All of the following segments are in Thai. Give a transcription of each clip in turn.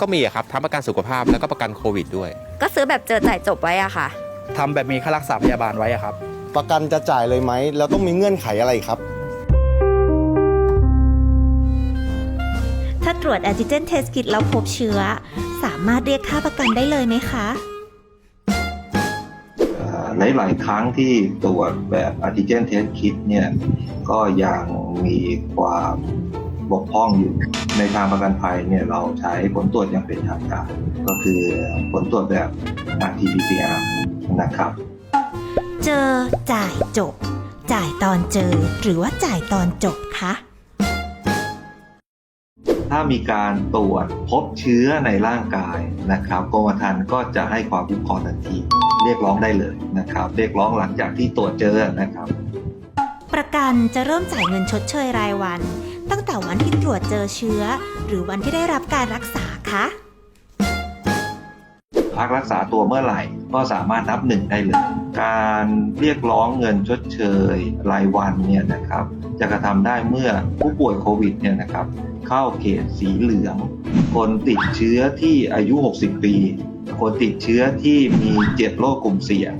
ก็มีอะครับทั้งประกันสุขภาพแล้วก็ประกันโควิดด้วย ก็ซื้อแบบเจอจ่ายจบไว้อะค่ะ ทำแบบมีค่ารักษาพยาบาลไว้อะครับ ประกันจะจ่ายเลยไหม แล้วต้องมีเงื่อนไขอะไรครับ ถ้าตรวจแอนติเจนเทสกิทแล้วพบเชื้อ สามารถเรียกค่าประกันได้เลยไหมคะ หลายหลายๆครั้งที่ตรวจแบบ antigen test kit เนี่ยก็ยังมีความ บกพร่องอยู่ ในทางประกันภัยเนี่ยเราใช้ผลตรวจอย่างเป็นทางการก็คือผลตรวจแบบ RT-PCR นะครับ เจอจ่ายจบ จ่ายตอนเจอ หรือว่าจ่ายตอนจบคะถ้ามีการตรวจพบเชื้อในร่างกายนะครับกรมธรรม์ก็จะให้ความคุ้มครองทันที เรียกร้องได้เลยนะครับ เรียกร้องหลังจากที่ตรวจเจอนะครับ ประกันจะเริ่มจ่ายเงินชดเชยรายวัน ตั้งแต่วันที่ตรวจเจอเชื้อ หรือวันที่ได้รับการรักษาคะพักรักษาตัวเมื่อไหร่ก็สามารถนับหนึ่งได้เลย การเรียกร้องเงินชดเชยรายวันเนี่ยนะครับ จะกระทำได้เมื่อผู้ป่วยโควิดเนี่ยนะครับ เข้าเขตสีเหลือง คนติดเชื้อที่อายุ 60 ปี คนติดเชื้อที่มีเจ็ดโรคกลุ่มเสี่ยง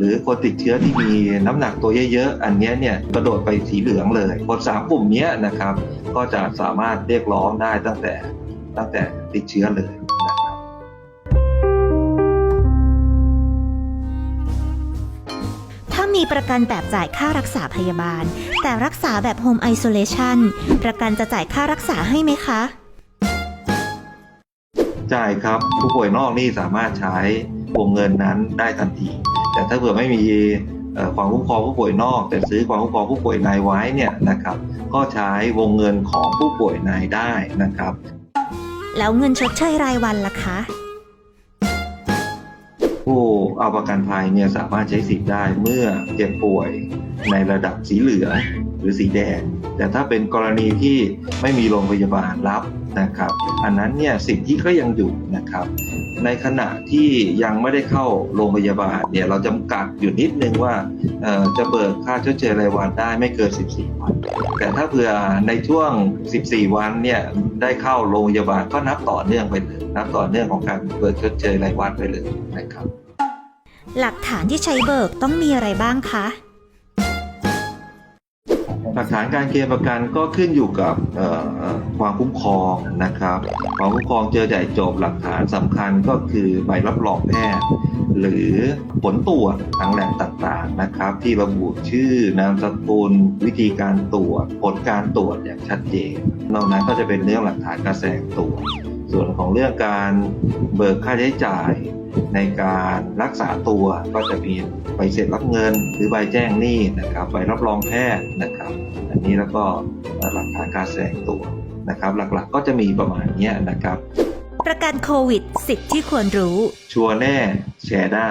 หรือคนติดเชื้อที่มีน้ำหนักตัวเยอะๆ อันเนี้ยเนี่ยกระโดดไปสีเหลืองเลยคนสามกลุ่มเนี้ยนะครับ ก็จะสามารถเรียกร้องได้ตั้งแต่ตั้งแต่ติดเชื้อเลยนะครับถ้ามีประกันแบบจ่ายค่ารักษาพยาบาล แต่รักษาแบบโฮมไอโซเลชันประกันจะจ่ายค่ารักษาให้ไหมคะจ่ายครับผู้ป่วยนอกนี่สามารถใช้วงเงินนั้นได้ทันที แต่ถ้าเผื่อไม่มีเอ่อความคุ้มครองผู้ป่วยนอก แต่ซื้อความคุ้มครองผู้ป่วยในไว้เนี่ยนะครับ ก็ใช้วงเงินของผู้ป่วยในได้นะครับ แล้วเงินชดเชยรายวันล่ะคะผู้เอาประกันภัยเนี่ยสามารถใช้สิทธิ์ได้เมื่อเจ็บป่วยในระดับสีเหลืองหรือสีแดง แต่ถ้าเป็นกรณีที่ไม่มีโรงพยาบาลรับนะครับ อันนั้นเนี่ยสิทธิก็ยังอยู่นะครับ ในขณะที่ยังไม่ได้เข้าโรงพยาบาลเนี่ยเราจำกัดอยู่นิดนึงว่าจะเบิกค่าชดเชยรายวันได้ไม่เกิน 14 วัน แต่ถ้าเผื่อในช่วง 14 วันเนี่ยได้เข้าโรงพยาบาลก็นับต่อเนื่องไปเลยนับต่อเนื่องของการเบิกชดเชยรายวันไปเลยนะครับ หลักฐานที่ใช้เบิกต้องมีอะไรบ้างคะ หลักฐานการเคลมประกันก็ขึ้นอยู่กับความคุ้มครองนะครับ ความคุ้มครองเจอจ่ายจบหลักฐานสำคัญก็คือใบรับรองแพทย์หรือผลตรวจทางแหลบต่างๆนะครับ ที่ระบุชื่อนามสกุลวิธีการตรวจผลการตรวจอย่างชัดเจนนอกนั้นก็จะเป็นเรื่องหลักฐานการแสตัวจ ส่วนของเรื่องการเบิกค่าใช้จ่ายในการรักษาตัวก็จะมีใบเสร็จรับเงิน หรือใบแจ้งหนี้นะครับใบรับรองแพทย์นะครับ อันนี้แล้วก็หลักฐานการแสดงตัวนะครับ หลักๆก็จะมีประมาณเนี้ยนะครับ ประกันโควิดสิทธิ์ที่ควรรู้ ชัวร์แน่แชร์ได้